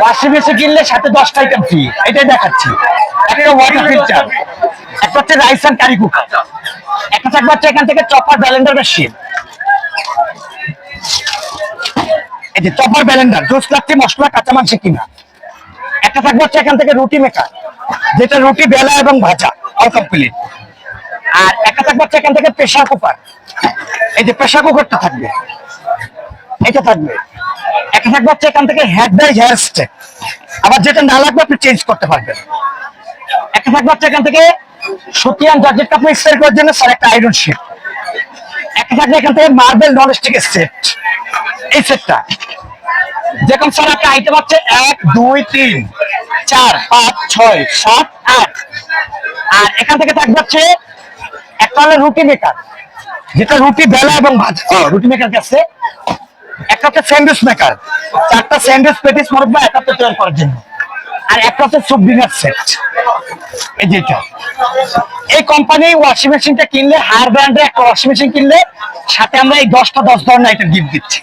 Washing machine কিনলে সাথে দশটা আইটেম ফ্রি এটাই দেখাচ্ছি। একটা ওয়াটার ফিল্টার একটা হচ্ছে রাইস অ্যান্ড কারি কুকার একটা থাকবে হচ্ছে এখান থেকে চপার ব্যালেন্ডার মেশিন এই যে চপার ব্যালেন্ডার জুস লাগছে মশলা কাঁচা মাংস কিনা। একটা থাকবে হচ্ছে এখান থেকে রুটি মেকার যেটা রুটি বেলা এবং ভাজা অল কমপ্লিট আর একটা থাকবে হচ্ছে এখান থেকে প্রেশার কুকার এই যে প্রেশার কুকারটা থাকবে। এটা থাকবে। একটা থাকবে হচ্ছে এখান থেকে হেয়ার ডাই হেয়ার স্টেক আবার যেটা না লাগবে আপনি চেঞ্জ করতে পারবেন। একটা থাকবে হচ্ছে এখান থেকে সুতিয়ান জর্জেট কাপড় ইস্তারি করার জন্য স্যার একটা আয়রন শিট একটা থাকবে এখান থেকে মার্বেল নন স্টিকের সেট এই সেটটা যেরকম স্যার একটা আইটেম হচ্ছে এক, দুই, তিন, চার, পাঁচ, ছয়, সাত, আট। আর এখান থেকে থাকবে হচ্ছে একটা হলো রুটি মেকার যেটা রুটি বেলা এবং ভাজা। রুটি মেকার কাছে একটা স্যান্ডউইচ মেকার চারটা স্যান্ডউইচ পেটিস মরব্বা একাত্তর তৈরি করার জন্য। আর একটা হচ্ছে সুপ ডিনার সেট এই যেটা এই কোম্পানি ওয়াশিং মেশিনটা কিনলে হায়ার ব্র্যান্ডের একটা ওয়াশিং মেশিন কিনলে, সাথে আমরা এই দশটা, দশ ধরনের আইটেম গিফট দিচ্ছি।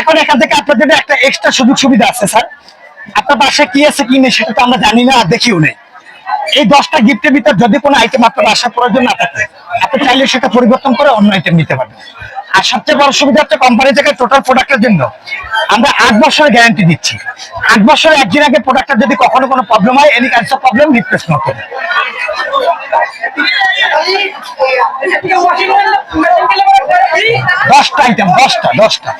এখন এখান থেকে আপনাদের একটা এক্সট্রা সুযোগ সুবিধা আছে, স্যার। আপনার বাসায় কি আছে, কি নেই, সেটা তো আমরা জানি না, আর দেখিও নেই। এই দশটা গিফটের ভিতর যদি কোনো আইটেম আপনার বাসায় প্রয়োজন না থাকে, আপনি চাইলে সেটা পরিবর্তন করে অন্য আইটেম নিতে পারবেন। আর সবচেয়ে বড় সুবিধা হচ্ছে কোম্পানি থেকে টোটাল প্রোডাক্টের জন্য। আমরা আট বছরের গ্যারান্টি দিচ্ছি। আট বছর একদিন আগে প্রোডাক্টের যদি কখনো কোনো প্রবলেম হয় any kinds of problem replace না করে দশটা আইটেম দশটা দশটা।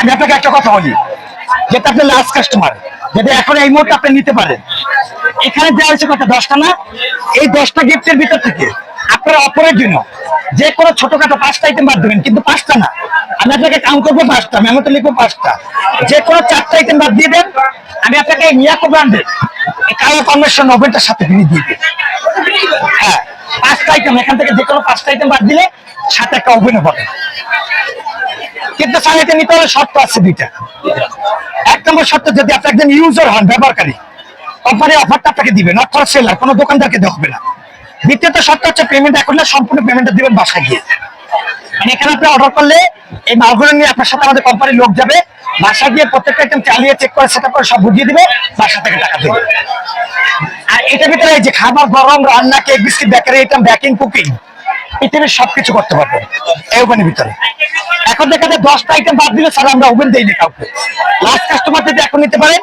আমি আপনাকে একটা কথা বলি। যেটা আপনি লাস্ট কাস্টমার এখন এই মুহূর্তে আপনি নিতে পারেন। এখানে দেওয়া হয়েছে কথা দশটা না এই দশটা গিফটের ভিতর থেকে আপনার অপরের জন্য যে কোনো ছোটখাটো পাঁচটা আইটেম বাদ দেবেন, কিন্তু পাঁচটা না। আমি আপনাকে কাউন্ট করব পাঁচটা মেমোতে লিখব পাঁচটা। যে কোনো চারটা আইটেম বাদ দিয়ে দেন, আমি আপনাকে মিয়াকো ব্র্যান্ডের কালো কনভার্সন ওভেনটার সাথে ফিরিয়ে দিয়ে দেব হ্যাঁ পাঁচটা আইটেম এখান থেকে যে কোনো পাঁচটা আইটেম বাদ দিলে সাথে একটা ওভেনও পাবেন কিন্তু এটা নিতে হলে শর্ত আছে দুইটা। এক নম্বর শর্ত, যদি আপনি একজন ইউজার হন ব্যবহারকারী কোম্পানির অফারটা আপনাকে দিবে নট ফর সেলার কোনো দোকানদারকে হবে না। দ্বিতীয়ত শর্ত হচ্ছে পেমেন্ট এখন সম্পূর্ণ পেমেন্টটা দিবেন বাসায় গিয়ে। মানে এখানে আপনি অর্ডার করলে এই মালগুলো নিয়ে আপনার সাথে আমাদের কোম্পানির লোক যাবে বাসা গিয়ে প্রত্যেকটা আইটেম চালিয়ে চেক করে সেটা করে, সব বুঝিয়ে দিবে, বাসা থেকে টাকা দেবে। আর এটার ভিতরে যে খাবার, গরম, রান্না cake biscuit bakery item baking cooking পৃথিবীর সবকিছু করতে পারবেন, এই ওভেনের ভিতরে। এখন দেখা যায় দশটা আইটেম বাদ দিলে স্যার, আমরা ওভেন কাউকে। লাস্ট কাস্টমার যদি এখন নিতে পারেন,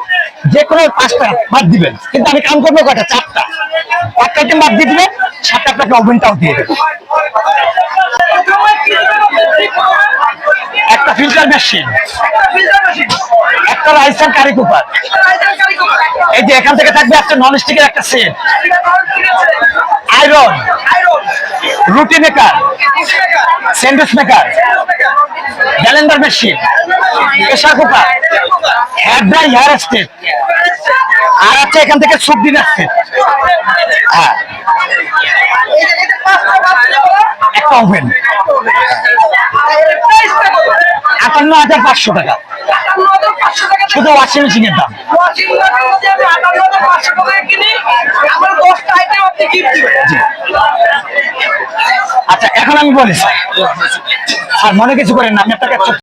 যে কোনো পাঁচটা বাদ দিবেন। কিন্তু আমি কাম করব চারটা। একটা আইটেম বাদ দিয়ে দিবেন আপনাকে ওভেনটাও দিয়ে দেবেন একটা ফিল্টার মেশিন একটা রাইস অ্যান্ড কারি কুকার এই যে এখান থেকে থাকবে একটা নন স্টিকের একটা সেট আয়রন রুটি maker sandwich maker blender machine pressure cooker hair dry hair step আর আছে এখান থেকে সুপ ডিনার সেট হ্যাঁ। একটা ওভেন আটান্ন হাজার পাঁচশো টাকা। শুধু ওয়াশিং মেশিনের দাম। আচ্ছা এখন আমি বলি স্যার আর মনে কিছু করেন না আমি আপনাকে